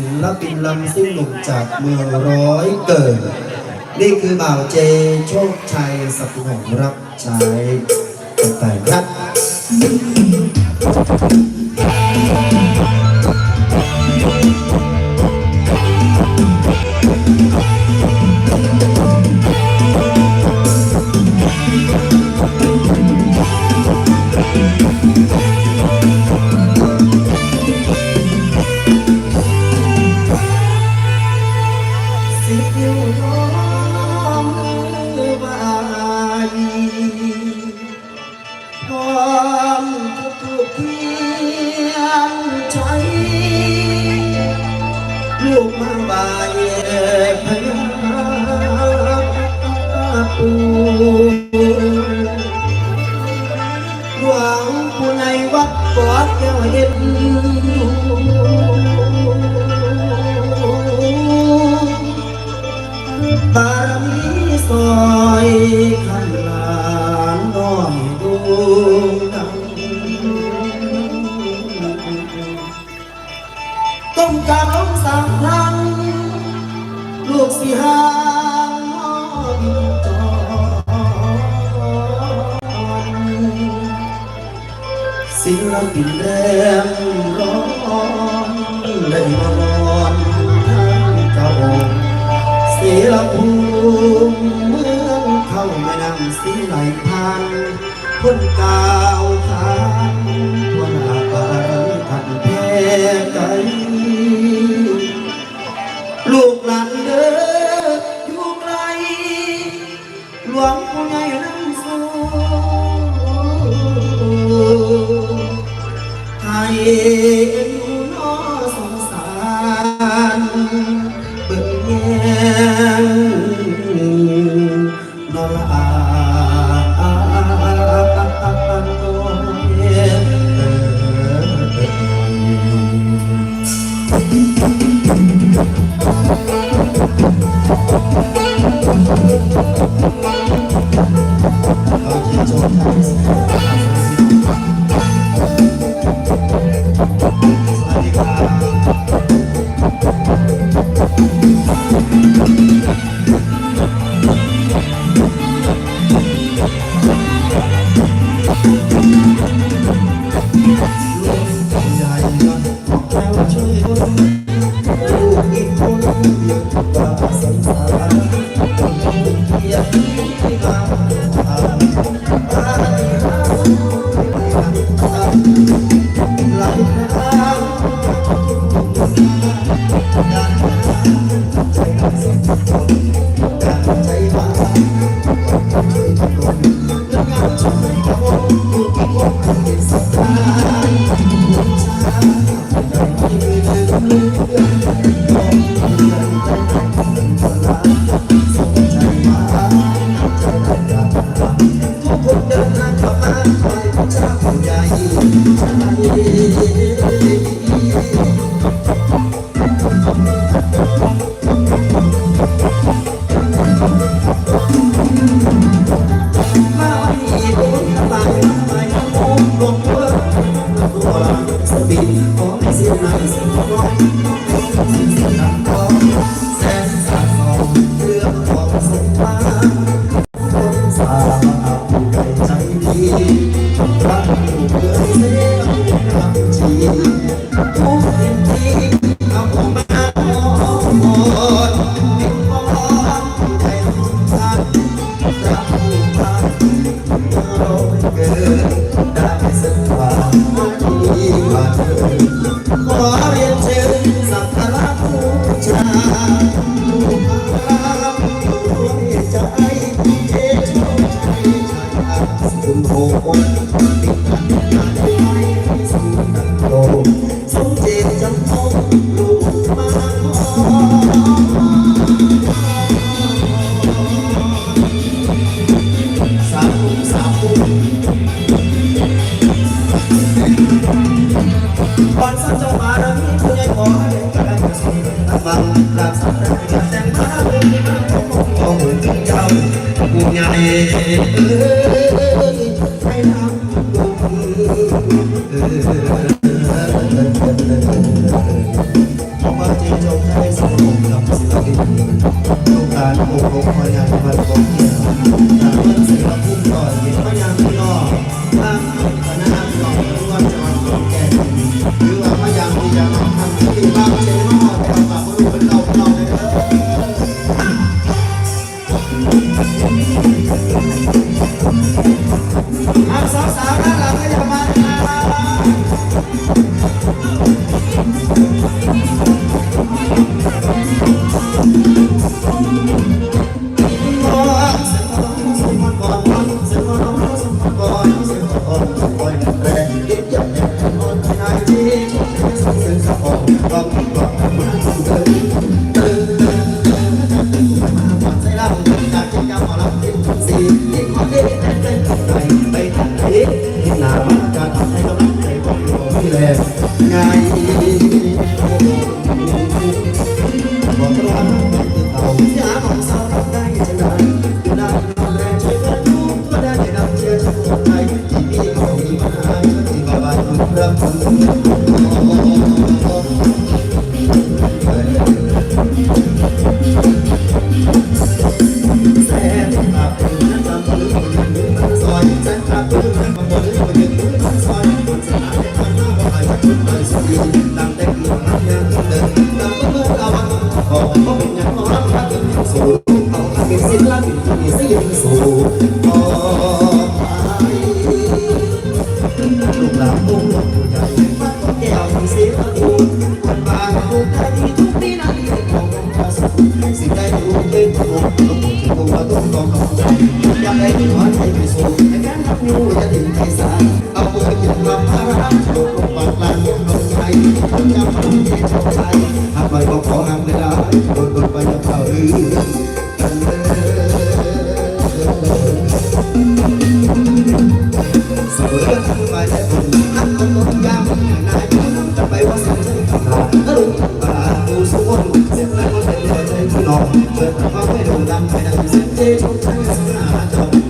ศิลปินลำซิ่งหนุ่มจากเมืองร้อยเกิด นี่คือบ่าวเจโชคชัยสับหองรับใช้ต่างครับ สิหาจอนศิลปินแดงร้องได้มานอนทางเก่าศิลภูมิเมืองเข้าแม่น้ำสีไหลพันพ้นกา สัมภาระต้องเที่ยว ของของเจ้าผู้ใหญ่ให้ทำดูพอมาเจอจงให้สนุกกับศิลปินโลกการโอ้โหมาใหญ่ สิได้รู้เป็นผู้ลงลนถึงตัวต้องต้องเข้าใอยากให้ที่วันให้ไปสู่ในการรับรู้จะถึงใจสาเอาเพื่อยึดมาพาราลงลงบางลานลงลงใจจำมันที่ชอบใจหากไม่บอกขอห้ามไม่ได้โดนโดนไปจะเข้าหรือกันเลยเสือทั้งไปแต่มักต้องต้ยามนจะไปวัง องเปิดเขาไม่ดูดำไปดังเส้นเจทุกทั้งสนาจง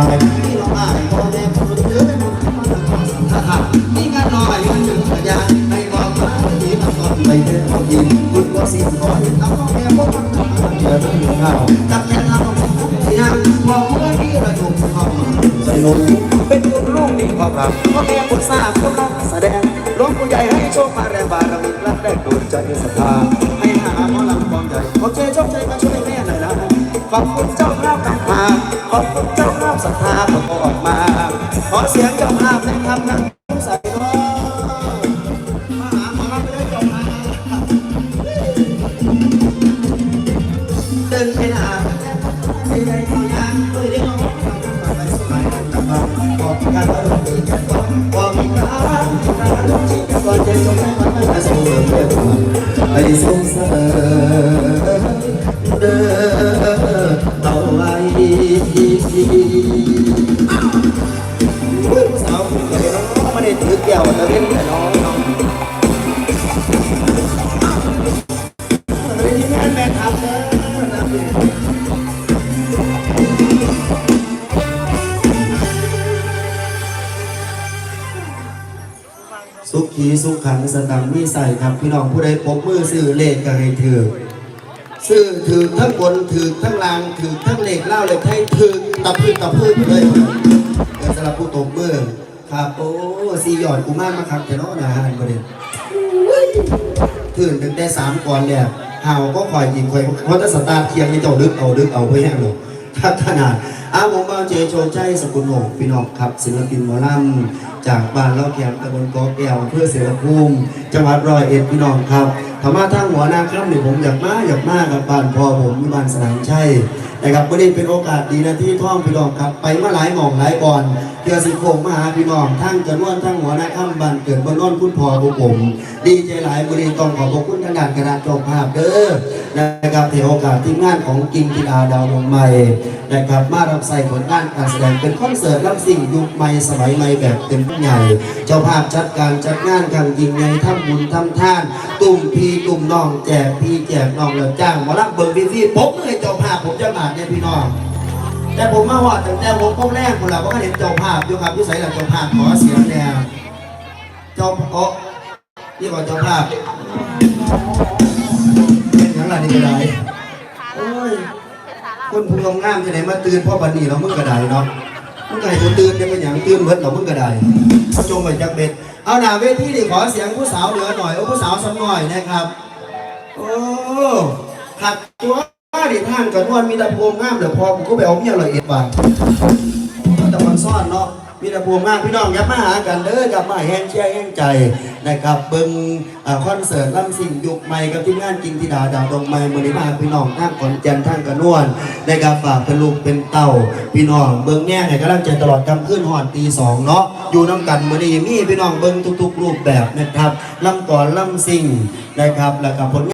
ลายที่เราอ่านพอแน่คนเยอะหมดนี่งานลอยมันถึงพยานในบอกว่าที่ทำตอนไปเดินเขายินคุณก็สิ่งก่อนต้องแม่พวกมันเดินถึงเราจับแขนเราที่นั่งบอเมื่อที่เราถูกเขาใส่ลงเป็นคุณลูกนี่ความรักก็แม่คนทราบกำลังแสดงร้องผู้ใหญ่ให้โชคมาแรงบารมีรักได้โดนใจศรัทธาให้หาหมอลำความใหญ่ขอเจโชคใจมาช่วยแม่หน่อยนะขอบคุณเจ้าภาพกลับมาขอบคุณ เสียงจ้าภาพนะครับนะใส่ร้องมาหาหมอลำไปได้จ้าภาพเดินไปหาไปไหนก็ยังเอ้ยเดี๋ยวน้องไปสมัยกับมาบอกกันว่าเราดีกันก่อนบอกมีการจริงกันก่อนจะจงให้มันไม่สูญเสียไปส่งเสริ ได้ถือแก้วแต่เล่นแต่น้องน้องไม่ได้งานแม่ทำเลยสุขีสุขขังสตังมีใส่ครับ พี่น้องผู้ใดพบมือซื้อเลขก็ให้ถือซื้อถือทั้งบนถือทั้งล่างถือทั้งเลขเล่าเลขให้ถือตะพื้นตะพื้นเลยเกิดสำหรับผู้ตบมือ ครับโอ้สีหยอดกูมากมาครับแต่น้องนะฮะประเด็นถือตั้งแต่สามก่อนเนี่ยเห่าก็คอยยิงคอยเพราะถ้าสตาร์ทเทียงนี่เจ้าดึกเอาดึกเอาเพื่อแห้งหรอกครับขนาดอาผมมาเจโชชัยสกุลโหนกพี่น้องครับศิลปินหมอลำจากบ้านเล่าแคมตำบลกอแก้วเพื่อเสรภูมิจังหวัดร้อยเอ็ดพี่น้องครับธรรมะทางหัวนาครับนี่ผมอยากมาอยากมากับบ้านพ่อผมที่บ้านสนามชัย นะครับวันนี้เป็นโอกาสดีนะที่ท่องพี่น้องครับ ไปมาหลายหม่องหลายบอลเพื่อสิโคงมาหาพี่น้องทั้งจนวนทั้งหัวหน้าค่ำบ้านเกิดบนนอนคุณพ่อของผม ดีใจหลายบริต้องขอบคุณทางด้านคณะจงภาพเด้อนะครับที่โอกาสที่งานของกิงกิดาดาวดวงใหม่นะครับมารับใส่ผลงานการแสดงเป็นคอนเสิร์ตลำสิ่งยุคใหม่สมัยใหม่แบบเต็มใหญ่ เจ้าภาพจัดการจัดงานกันยิงใหญ่ทำบุญทำท่าน ตุ่มพี่ตุ่มน้องแจกพี่แจกน้องแล้วจ้างมาลักเบิร์ดีฟี่ผมเลยเจ้าภาพผมจะมาเนี่ยพี่น้อง แต่ผมมาว่าตั้งแต่ผมพวกแรกคนละเพราะเห็นเจ้าภาพอยู่ครับอยู่ใส่หลังเจ้าภาพขอเสียงแนวเจ้าโอ้นี่ว่าเจ้าภาพเป็นอย่างไรนี่ก็ได้โอ้ยคนผู้งามงามจะไหนมาตื่นพ่อบันนี้เรามึงก็ไดเนาะมึงก็ให้กูตื่นได้เป็นอย่างตื่นเหมือนเรามึงก็ไดเขาจงไปจากเบ็ดเอาหน้าเวทีนี่ขอเสียงผู้สาวเหลือหน่อยโอ้ผู้สาวสักหน่อยนะครับ โอ้ขัดตัว ดิท่านกันว่ามีแตะพวงงามเดี๋ยวพอกูก็ไปเอาเมียละเอียดบาทแต่มันซ่อนเนาะมีแตะพวงงามพี่น้องอยับมาหากันเด้อกลับมาแห้งเชียแห้งใจนะครับเบิ้งคอนเสิร์ตล่ำสิ่งยุคใหม่กับทีมงานจริงที่ดาดาวดวงใหม่มือนี้มาพี่น้องทางขอนแก่นทางกระนวนนะครับฝากเป็นลูกเป็นเต่าพี่น้องเบิ้งแง่ให้กำลังใจตลอดกำขึ้นหอนตีสองเนาะอยู่น้ำกันมือนี้มีพี่น้องเบิ้งทุก ๆ รูปแบบนะครับล่ำก่อนล่ำสิ่งนะครับแล้วก็ผล